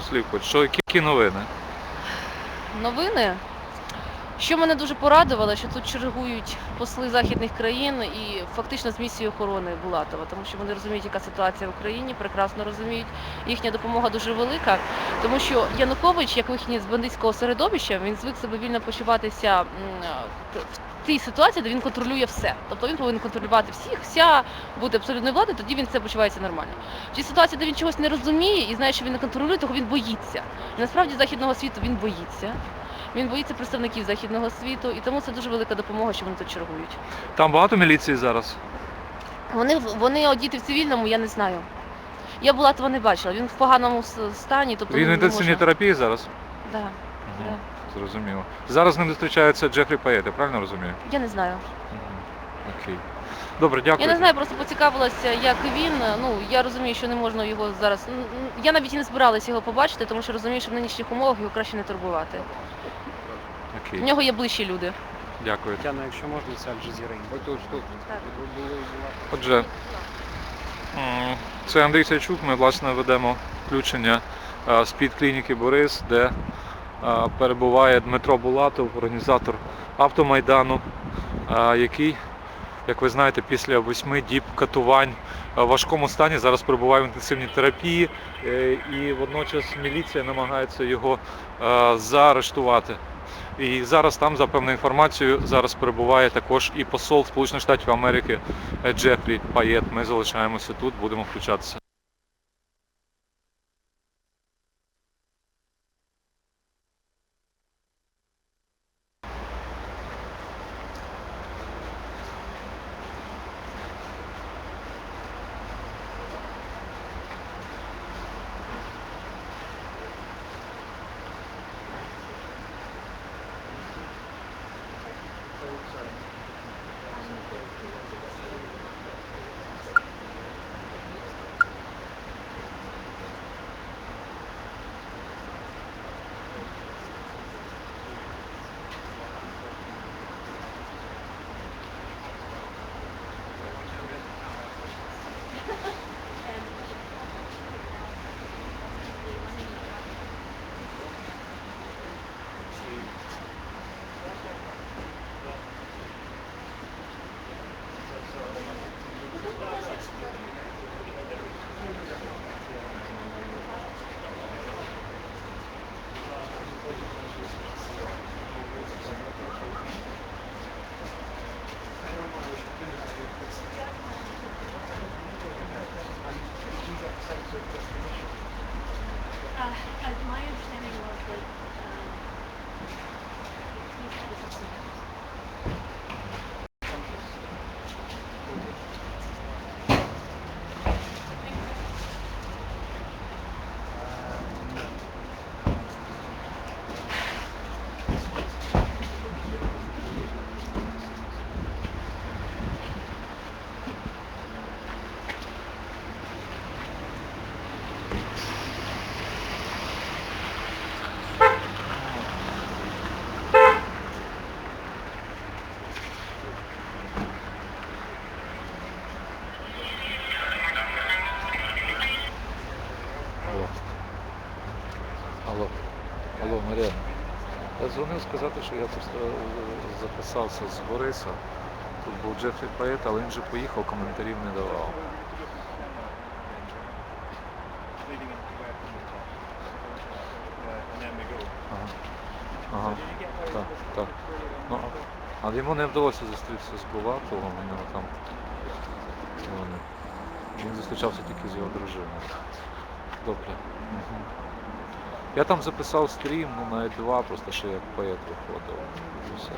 пару слів хоч. Що, які, новини? Новини. Що мене дуже порадувало, що тут чергують посли західних країн і фактично з місією охорони Булатова, тому що вони розуміють, яка ситуація в Україні, прекрасно розуміють. Їхня допомога дуже велика, тому що Янукович, як вихід з бандитського середовища, він звик себе вільно почуватися в тій ситуації, де він контролює все. Тобто він повинен контролювати всіх, вся бути абсолютною владою, тоді він це почувається нормально. В тій ситуації, де він чогось не розуміє і знає, що він не контролює, того він боїться. Насправді західного світу він боїться. Він боїться представників західного світу, і тому це дуже велика допомога, що вони тут чергують. Там багато міліції зараз. Вони вони одіти в цивільному, я не знаю. Я була того не бачила. Він в поганому стані, тобто Він в інтенсивній терапії зараз. Да, Мгм. да. Зрозуміло. Зараз з ним зустрічається Джефрі Паєт, я правильно розумію? Я не знаю. Мгм. Окей. Добре, дякую. Я не знаю, просто поцікавилася, як він. Ну я розумію, що не можна його зараз. Я навіть і не збиралася його побачити, тому що розумію, що в нинішніх умовах його краще не турбувати. В Окей. нього є ближчі люди. Дякую. Тетяна, якщо можна, це Аль-Джазіра. Отже, м, це Андрій Сячук. Ми власне ведемо включення е, з під клініки Борис, де е, перебуває Дмитро Булатов, організатор автомайдану, е, який, як ви знаєте, після восьми діб катувань е, в важкому стані зараз перебуває в інтенсивній терапії, е, і водночас міліція намагається його е, заарештувати. І зараз там, за певною інформацією, зараз перебуває також і посол Сполучених Штатів Америки Джефрі Паєт. Ми залишаємося тут, будемо включатися. Я дзвонив сказати, що я просто е, записався з Бориса. Тут був Джефрі Паєт, але він вже поїхав, коментарів не давав. Так. Ну, але йому не вдалося зустрітися з Булатовим, у нього там. Він зустрічався тільки з його дружиною. Добре. Угу. Я там записав стрім, ну на два, просто ще як поет виходив. Все.